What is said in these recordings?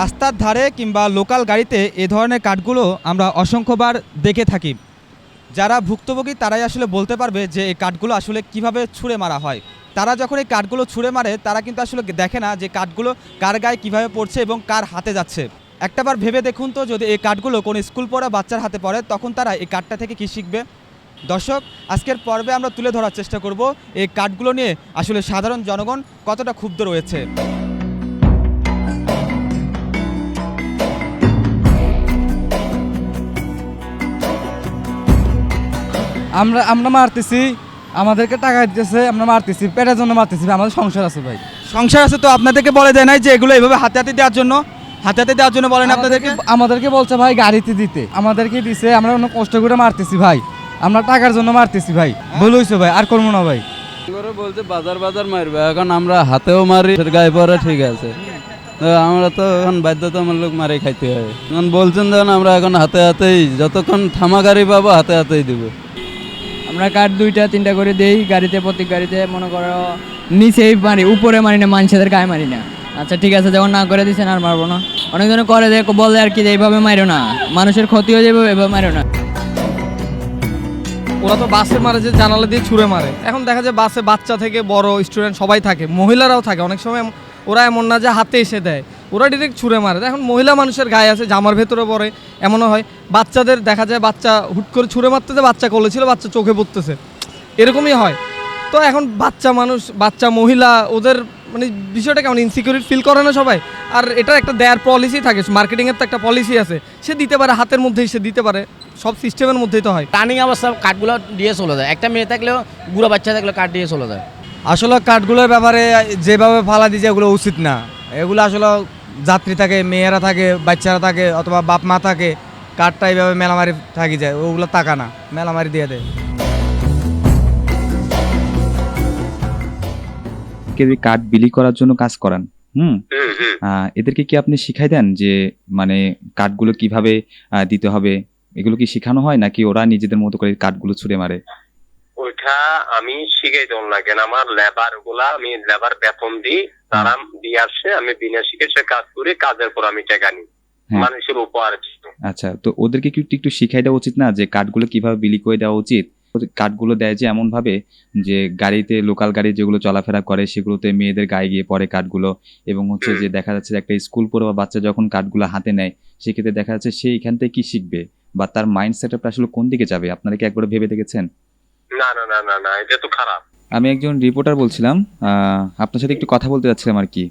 রাস্তার ধারে কিংবা লোকাল গাড়িতে এ ধরনের কাঠগুলো আমরা অসংখ্যবার দেখে থাকি। যারা ভুক্তভোগী তারাই আসলে বলতে পারবে যে এই কাঠগুলো আসলে কীভাবে ছুঁড়ে মারা হয়। তারা যখন এই কাঠগুলো ছুঁড়ে মারে, তারা কিন্তু আসলে দেখে না যে কাঠগুলো কার গায়ে কীভাবে পড়ছে এবং কার হাতে যাচ্ছে। একটাবার ভেবে দেখুন তো, যদি এই কাঠগুলো কোনো স্কুল পড়া, বাচ্চার হাতে পড়ে, তখন তারা এই কাঠটা থেকে কী শিখবে? দর্শক, আজকের পর্বে আমরা তুলে ধরার চেষ্টা করব এই কাঠগুলো নিয়ে। আসলে সাধারণ জনগণ কতটা ক্ষুব্ধ রয়েছে। আমরা আমরা মারতেছি আমাদেরকে টাকা দিতেছে আমরা মারতেছি পেটের জন্য মারতেছি আমাদের সংসার আছে ভাই। সংসার আছে তো আপনাদেরকে বলে দেয় নাই যে এগুলো এইভাবে হাতে হাতে দেওয়ার জন্য? হাতে হাতে দেওয়ার জন্য বলেন আপনাদেরকে। আমাদেরকে আমাদেরকে বলছে ভাই গাড়িতে দিতে। আমাদেরকে দিছে আমরা অনেক কষ্ট করে মারতেছি ভাই। আমরা টাকার জন্য মারতেছি ভাই। ভুল হয়েছে ভাই আর করব না ভাই। করে বলছে বাজার বাজার মারবে এখন আমরা হাতেও মারি গায়ে পরে ঠিক আছে। আমরা তো এখন বাধ্যতামূলক মারি খাইতে হয়। এখন বলছেন যখন আমরা এখন হাতে হাতেই যতক্ষণ থামা গাড়ি পাবো হাতে হাতেই দিব। আমরা কাঠ দুইটা, তিনটা করে দেই, গাড়িতে, প্রত্যেক গাড়িতে, মনে করো, নিচেই মারি, উপরে মারি না মানুষের গায়ে মারি না। আচ্ছা ঠিক আছে যখন না করে দিচ্ছেন আর মারবো না। অনেকজনে করে দেয় বলে আর কি এইভাবে মারো না। মানুষের ক্ষতি হয়ে যাবে, এভাবে মারো না। ওরা তো বাসে মারে যে জানালা দিয়ে ছুঁড়ে মারে। এখন দেখা যায় বাসে বাচ্চা থেকে বড়, স্টুডেন্ট সবাই থাকে, মহিলারাও থাকে। অনেক সময় ওরা এমন না যে হাতে এসে দেয়। ওরা ডিরেক্ট ছুঁড়ে মারে। এখন মহিলা মানুষের গায়ে আছে জামার ভেতরে পড়ে এমনও হয়। বাচ্চাদের দেখা যায় বাচ্চা হুট করে ছুঁড়ে মারতেছে বাচ্চা কোলে ছিল বাচ্চা চোখে পড়তেছে। এরকমই হয়। তো এখন বাচ্চা মানুষ বাচ্চা মহিলা ওদের মানে বিষয়টা কেমন? ইনসিকিউরিটি ফিল করে না সবাই? আর এটা একটা দেয়ার পলিসি থাকে মার্কেটিংয়ের তো একটা পলিসি আছে। সে দিতে পারে হাতের মধ্যেই সে দিতে পারে। সব সিস্টেমের মধ্যেই তো হয়। রানিং অবস্থা কাঠগুলো দিয়ে চলে যায়। একটা মেয়ে থাকলেও বুড়ো বাচ্চা থাকলেও কাঠ দিয়ে চলে যায়। আসলে কাঠগুলোর ব্যাপারে যেভাবে ফালা দিচ্ছে এগুলো উচিত না। এগুলো আসলে যাত্রী থাকে মেয়েরা থাকে বাচ্চারা থাকে অথবা বাপ মা থাকে কাঠটা এইভাবে মেলামারি থাকি যায় ওগুলো টাকা না মেলামারি দিয়ে দেয়। কে কাঠ বিলি করার জন্য কাজ করান হুম? আহ, এদেরকে কি আপনি শিখাই দেন যে মানে কাঠগুলো কীভাবে আহ, দিতে হবে? এগুলো কি শেখানো হয় নাকি ওরা নিজেদের মতো করে কাঠগুলো ছুঁড়ে মারে? ওইটা আমি শিখাই দেব না কেন? আমার লেবারগুলা আমি লেবার বেতন দিই তারা দিয়ে আসে আমি বিনা শিখেছে কাজ করি কাজের পর আমি টাকা নিই। মানুষের উপহার আচ্ছা তো ওদেরকে কি একটু শিখাই দেওয়া উচিত না যে কাঠগুলো কীভাবে বিলি করে দেওয়া উচিত? কাঠগুলো দেয় যে এমন ভাবে যে গাড়িতে লোকাল গাড়ি যেগুলো চলাফেরা করে সেগুলোতে মেয়েদের গায়ে গিয়ে পড়ে কাঠগুলো এবং হচ্ছে যে দেখা যাচ্ছে একটা স্কুল পড়ুয়া বাচ্চা যখন কাঠগুলো হাতে নেয় সেক্ষেত্রে দেখা যাচ্ছে সে এখান থেকে কি শিখবে বা তার মাইন্ড সেট আসলে কোন দিকে যাবে? আপনারা কি একবার ভেবে দেখেছেন? না না না না না এটা তো খারাপ। আমি একজন রিপোর্টার বলছিলাম আহ, আপনার সাথে একটু কথা বলতে যাচ্ছিলাম আর কি।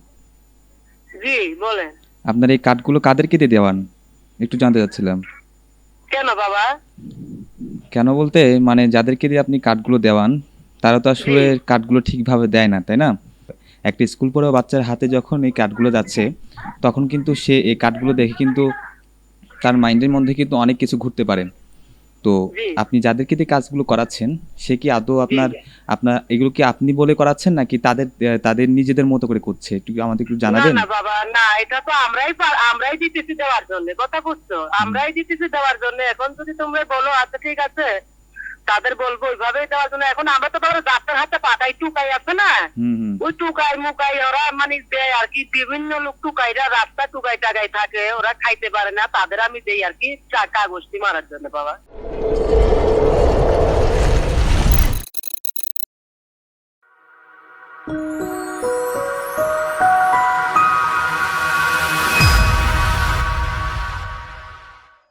জি বলেন। আপনার এই কাঠগুলো কাদেরকে দিয়ে দেওয়ান? একটু জানতে চাচ্ছিলাম। কেন বাবা? কেন বলতে মানে যাদেরকে দিয়ে আপনি কাঠগুলো দেওয়ান তারা তো আসলে কাঠগুলো ঠিকভাবে দেয় না তাই না? একটা স্কুল পড়া বাচ্চার হাতে যখন এই কাঠগুলো যাচ্ছে তখন কিন্তু সে এই কাঠগুলো দেখে কিন্তু তার মাইন্ডের মধ্যে কিন্তু অনেক কিছু ঘুরতে পারে। তো আপনি যাদেরকে দিয়ে কাজগুলো করাচ্ছেন সে কি আদৌ আপনার আপনার এগুলো কি আপনি বলে করাচ্ছেন নাকি তাদের তাদের নিজেদের মতো করে করছে? একটু আমাদের একটু জানাবেন? না বাবা না এটা তো আমরাই আমরাই দিতেছি দেওয়ার জন্য কথা বুঝছ? আমরাই দিতেছি দেওয়ার জন্য এখন যদি তোমরা বলো আচ্ছা ঠিক আছে তাদের বলব ওইভাবেই দেওয়ার জন্য। এখন আমরা তো ধরো ডাক্তার হাতে পাঠাই টুকাই আছে না? ওই টুকাই মুকাই ওরা মানে দেয় আর কি বিভিন্ন লোক টুকাইরা রাস্তা টুকাই টাকাই থাকে ওরা খাইতে পারে না তাদের আমি দেই আর কি চাকা কাগজটি মারার জন্য বাবা।